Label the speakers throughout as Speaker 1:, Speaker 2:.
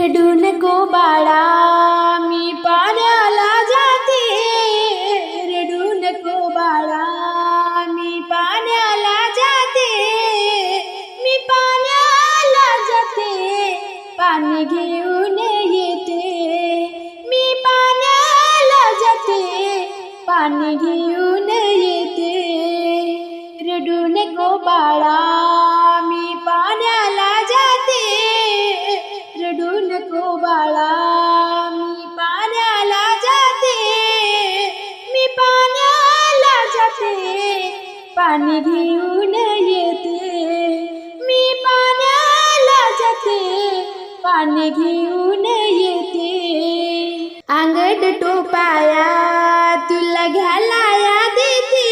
Speaker 1: रडू नको बाळा मी पाण्याला जाते. रडू नको बाळा मी पाण्याला जाते. मी पाण्याला जाते. पाणी घेऊन येते. मी पाण्याला जाते. पाणी घेऊन येते. रडू नको बाळा बाळा मी पाण्याला जाते मी पाण्याला जाते पाणी घेऊन येते. मी पाण्याला जाते पाणी घेऊन येते. अंगड टोपाया तुला घालाया देते.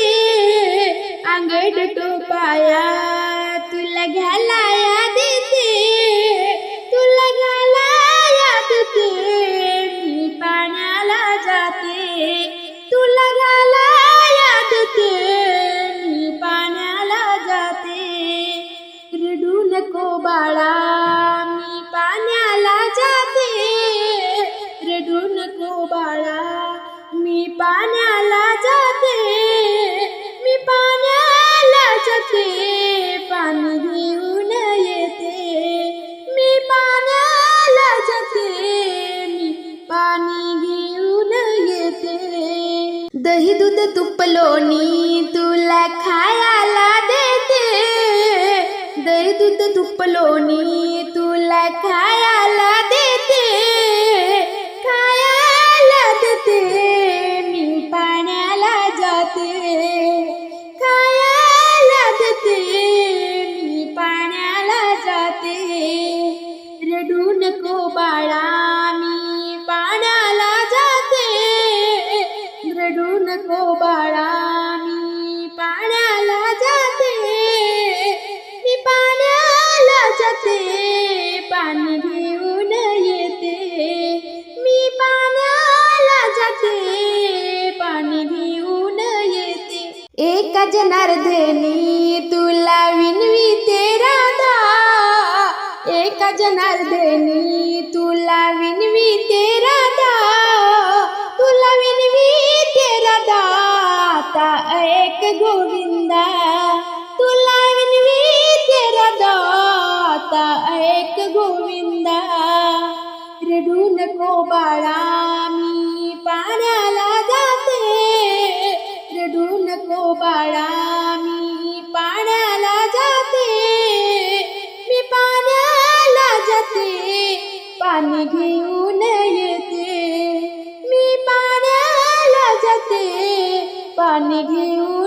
Speaker 1: अंगड टोपाया पाण्याला जाते मी पाण्याला जाते पाणी घेऊन येते. मी पाण्याला जाते मी पाणी घेऊन येते. दही दूध तूप लोणी तुला खायला देते. दही दूध तूप लोणी तुला खाया एका जनार्दनी तुला विनविते राधा. एका जनार्दनी तुला विनविते राधा. तुला विनविते राधा. आता एक गोविंदा. तुला विनविते राधा. आता एक गोविंदा. रडू नको बाळा. नको बाळा मी पाण्याला जाते. मी पाण्याला जाते पाणी घेऊन येते मी पाण्याला जाते. पाणी घेऊन येते. मी पाण्याला जाते. पाणी घेऊन